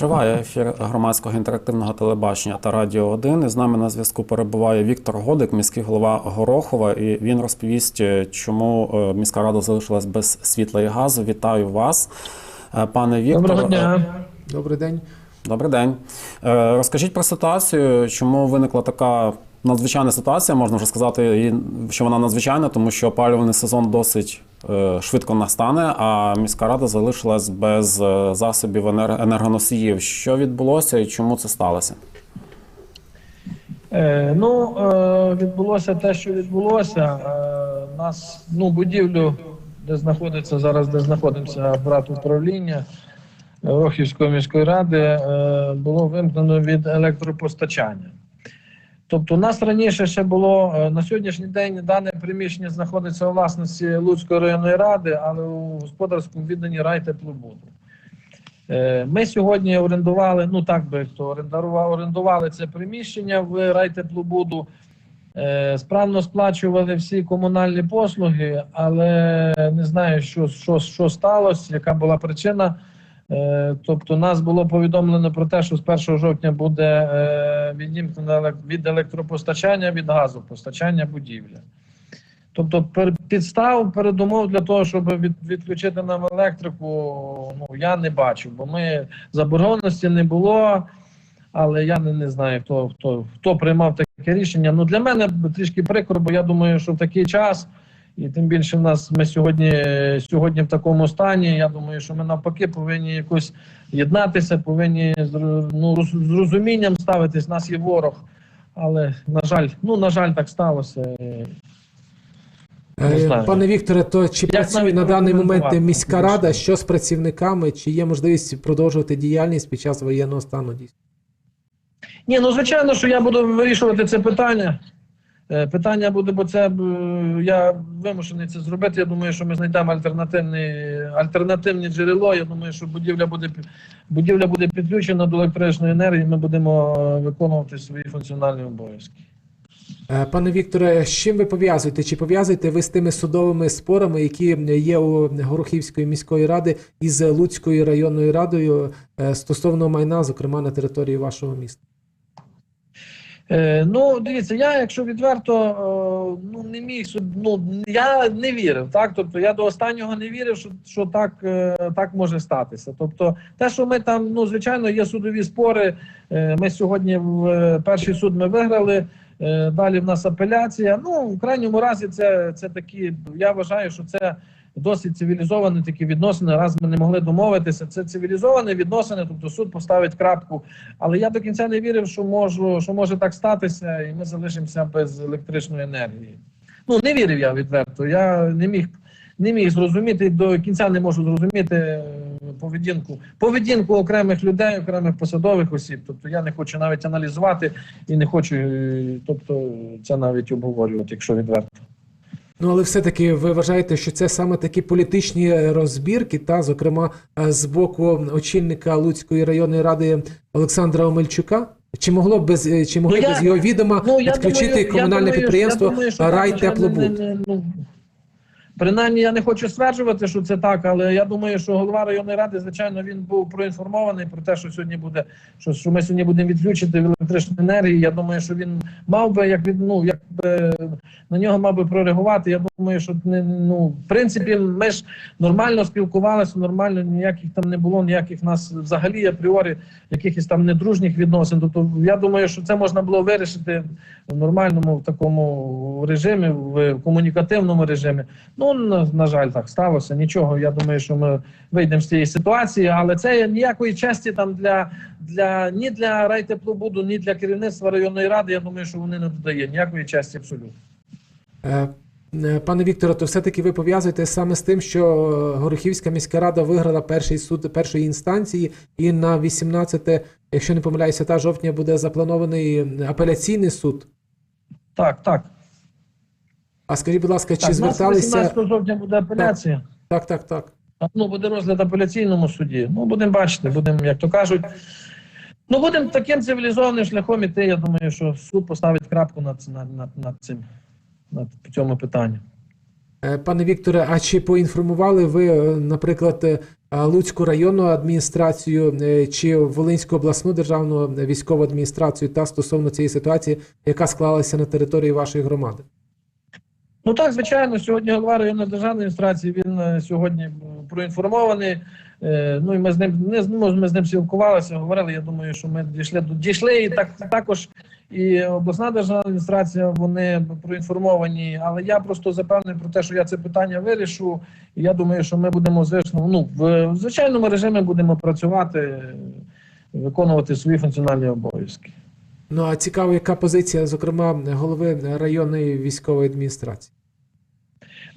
Триває ефір громадського інтерактивного телебачення та радіо 1. І з нами на зв'язку перебуває Віктор Годик, міський голова Горохова. І він розповість, е, чому е, міська рада залишилась без світла і газу. Вітаю вас, Е, пане Віктор. Доброго дня. Добрий день. Добрий день. Розкажіть про ситуацію, чому виникла така надзвичайна ситуація, можна вже сказати, і що вона надзвичайна, тому що опалювальний сезон досить швидко настане, а міська рада залишилась без е, засобів енергоносіїв. Що відбулося і чому це сталося? Е, ну, е, відбулося те, що відбулося. Е, нас, ну, будівлю, де знаходиться зараз, де знаходимося апарат управління Рохівської міської ради, е, було вимкнено від електропостачання. Тобто, у нас раніше ще було е, на сьогоднішній день дане приміщення знаходиться у власності Луцької районної ради, але у господарському відданні райтеплобуду. Е, Ми сьогодні орендували, ну так би хто орендував, орендували це приміщення в райтеплобуду, е, справно сплачували всі комунальні послуги, але не знаю, що, що, що сталося, яка була причина. Е, Тобто, нас було повідомлено про те, що з 1 жовтня буде е, відімкнено від електропостачання від газопостачання будівля. Тобто підстав передумов для того, щоб відключити нам електрику, ну я не бачу, бо ми заборгованості не було. Але я не, не знаю, хто, хто, хто приймав таке рішення. Ну для мене трішки прикро, бо я думаю, що в такий час, і тим більше в нас ми сьогодні, сьогодні в такому стані. Я думаю, що ми навпаки повинні якось єднатися, повинні з ну, з розумінням ставитись. У нас є ворог. Але на жаль, ну на жаль, так сталося. Е. Пане Вікторе, то чи Як працює на даний момент міська рада? Що з працівниками? Чи є можливість продовжувати діяльність під час воєнного стану? Ні, ну звичайно, що я буду вирішувати це питання. Е, Питання буде, бо це е, я вимушений це зробити. Я думаю, що ми знайдемо альтернативні, альтернативні джерело. Я думаю, що будівля буде будівля буде підключена до електричної енергії. Ми будемо е, виконувати свої функціональні обов'язки. Пане Вікторе, з чим ви пов'язуєте? Чи пов'язуєте ви з тими судовими спорами, які є у Горохівської міської ради із Луцькою районною радою стосовно майна, зокрема на території вашого міста? Е, ну, дивіться, я, якщо відверто, е, ну не міг ну я не вірив. Так, тобто я до останнього не вірив, що, що так, е, так може статися. Тобто, те, що ми там, ну звичайно, є судові спори. Ми сьогодні в перший суд ми виграли. Далі в нас апеляція. Ну, в крайньому разі, це, це такі. Я вважаю, що це досить цивілізовані такі відносини. Раз ми не могли домовитися. Це цивілізовані відносини, тобто суд поставить крапку. Але я до кінця не вірив, що можу, що може так статися, і ми залишимося без електричної енергії. Ну не вірив я відверто. Я не міг не міг зрозуміти до кінця не можу зрозуміти е, поведінку поведінку окремих людей, окремих посадових осіб. Тобто я не хочу навіть аналізувати і не хочу, е, тобто це навіть обговорювати, якщо відверто. Ну, але все-таки ви вважаєте, що це саме такі політичні розбірки, та, зокрема, е, з боку очільника Луцької районної ради Олександра Омельчука? Чи могло б без е, чи могли Ну, я- без його відома Ну, відключити думаю, комунальне думаю, підприємство думаю, Рай Теплобуд? ну, Принаймні, я не хочу стверджувати, що це так, але я думаю, що голова районної ради, звичайно, він був проінформований про те, що сьогодні буде, що, що ми сьогодні будемо відключити електричну енергію. Я думаю, що він мав би як від ну як би на нього мав би прореагувати. Я думаю, що не ну в принципі ми ж нормально спілкувалися, нормально ніяких там не було, ніяких нас взагалі апріорі якихось там недружніх відносин. Тобто я думаю, що це можна було вирішити в нормальному в такому режимі, в комунікативному режимі. Ну на, на жаль, так сталося. Нічого. Я думаю, що ми вийдемо з цієї ситуації, але це ніякої честі там для, для ні для райтеплобуду, ні для керівництва районної ради. Я думаю, що вони не додає ніякої честі абсолютно. Е, е, Пане Вікторе, то все-таки ви пов'язуєте саме з тим, що Горохівська міська рада виграла перший суд першої інстанції, і на 18, якщо не помиляюся, та жовтня буде запланований апеляційний суд. Так, так. А скажіть, будь ласка, чи так, зверталися 18 жовтня буде апеляція. так, так, так. Ну, буде розгляд апеляційному суді. Ну, будемо бачити, будемо, як то кажуть. Ну, будемо таким цивілізованим шляхом іти. Я думаю, що суд поставить крапку над, над, над, над цим, над цьому питанню. Е, Пане Вікторе, а чи поінформували ви, е, наприклад, е, Луцьку районну адміністрацію чи Волинську обласну державну військову адміністрацію та стосовно цієї ситуації, яка склалася на території вашої громади? Ну так, звичайно, сьогодні голова районної державної адміністрації він сьогодні проінформований. Е, Ну і ми з ним не ну, ми з ним спілкувалися, говорили. Я думаю, що ми дійшли до дійшли, і так також і обласна державна адміністрація вони проінформовані. Але я просто запевнений про те, що я це питання вирішу. І я думаю, що ми будемо звично ну в звичайному режимі будемо працювати, виконувати свої функціональні обов'язки. Ну а цікаво, яка позиція, зокрема, голови районної військової адміністрації?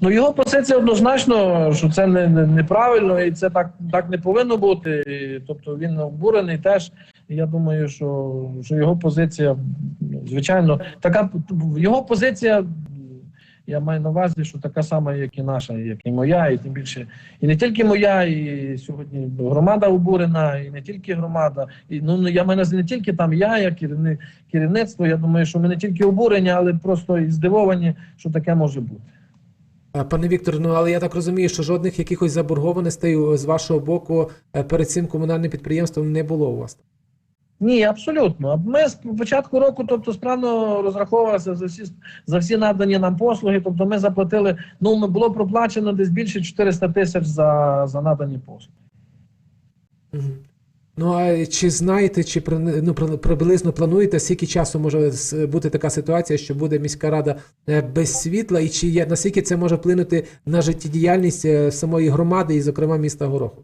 Ну, його позиція однозначно, що це не, не неправильно і це так, так не повинно бути. І, тобто він обурений теж. І я думаю, що, що його позиція, ну, звичайно, така його позиція. Я маю на увазі, що така сама, як і наша, як і моя, і тим більше, і не тільки моя, і сьогодні громада обурена, і не тільки громада. І ну я маю на увазі не тільки там я, як керівництво. Я думаю, що ми не тільки обурені, але просто і здивовані, що таке може бути. А, Пане Віктор, ну але я так розумію, що жодних якихось заборгованостей е, з вашого боку е, перед цим комунальним підприємством не було у вас. Ні, абсолютно. Ми з початку року, тобто, справно розраховувалися за всі за всі надані нам послуги. Тобто, ми заплатили. Ну ми було проплачено десь більше 400 тисяч за, за надані послуги. Мгм. Ну а чи знаєте, чи ну, приблизно плануєте, скільки часу може бути така ситуація, що буде міська рада е, без світла, і чи є наскільки це може вплинути на життєдіяльність е, самої громади і, зокрема, міста Гороху?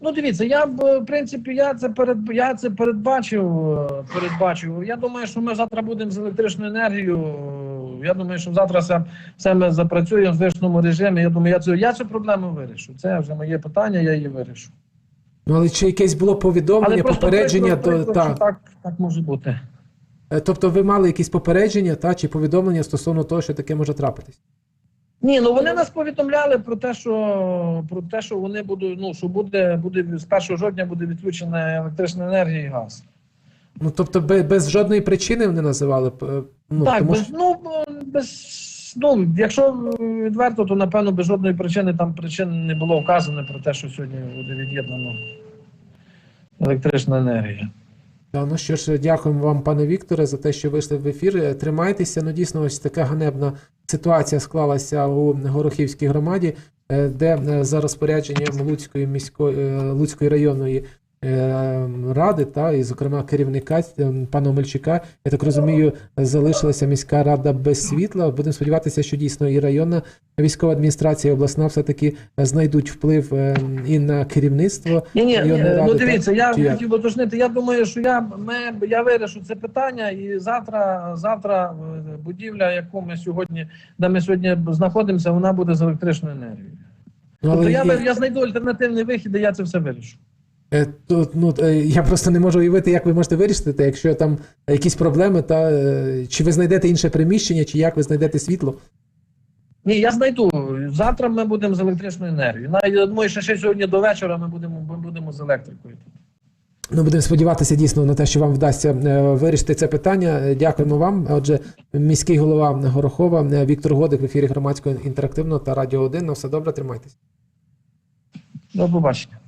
Ну, дивіться, я б в принципі я це перед я це передбачив. е, Передбачив. Я думаю, що ми завтра будемо з електричною енергією. Я думаю, що завтра все, все ми запрацюємо в звичному режимі. Я думаю, я цю я цю проблему вирішу. Це вже моє питання, я її вирішу. Ну але чи якесь було повідомлення, просто попередження прикро, до прикро, та, що так, так може бути. Е, тобто ви мали якісь попередження та чи повідомлення стосовно того, що таке може трапитись? Ні, ну вони нас повідомляли про те, що про те, що вони будуть. Ну що буде, буде з 1 жовтня буде відключена електрична енергія і газ. Ну тобто без, без жодної причини вони називали е, ну так, тому без, що ну без ну, якщо відверто, то напевно без жодної причини там причин не було вказано про те, що сьогодні буде від'єднано електрична енергія. Та, ну що ж, дякуємо вам, пане Вікторе, за те, що вийшли в ефір. Е, Тримайтеся. Ну дійсно, ось така ганебна ситуація склалася у Горохівській громаді, е, де е, за розпорядженням Луцької міської Луцької районної ради, та і, зокрема, керівника е, пана Омельчука, я так розумію, залишилася міська рада без світла. Будемо сподіватися, що дійсно і районна військова адміністрація, і обласна все таки знайдуть вплив е, і на керівництво. Ні, ні, ну ради, дивіться, я Чи хотів би уточнити. Я думаю, що я ми я вирішу це питання, і завтра, завтра е, будівля, яку ми сьогодні, де ми сьогодні знаходимося, вона буде з електричною енергією. Ну, Тобто я, є- я знайду альтернативний вихід, і я це все вирішу. Е, Тут, ну, е, я просто не можу уявити, як ви можете вирішити, якщо там якісь проблеми, та е, чи ви знайдете інше приміщення, чи як ви знайдете світло. Ні, я знайду. Завтра ми будемо з електричною енергією. Навіть я думаю, що ще сьогодні до вечора ми будемо, ми будемо з електрикою. Ну, будемо сподіватися дійсно на те, що вам вдасться вирішити це питання. Дякуємо вам. Отже, міський голова Горохова Віктор Годик в ефірі громадського інтерактивного та радіо 1. На все добре, тримайтесь. До побачення.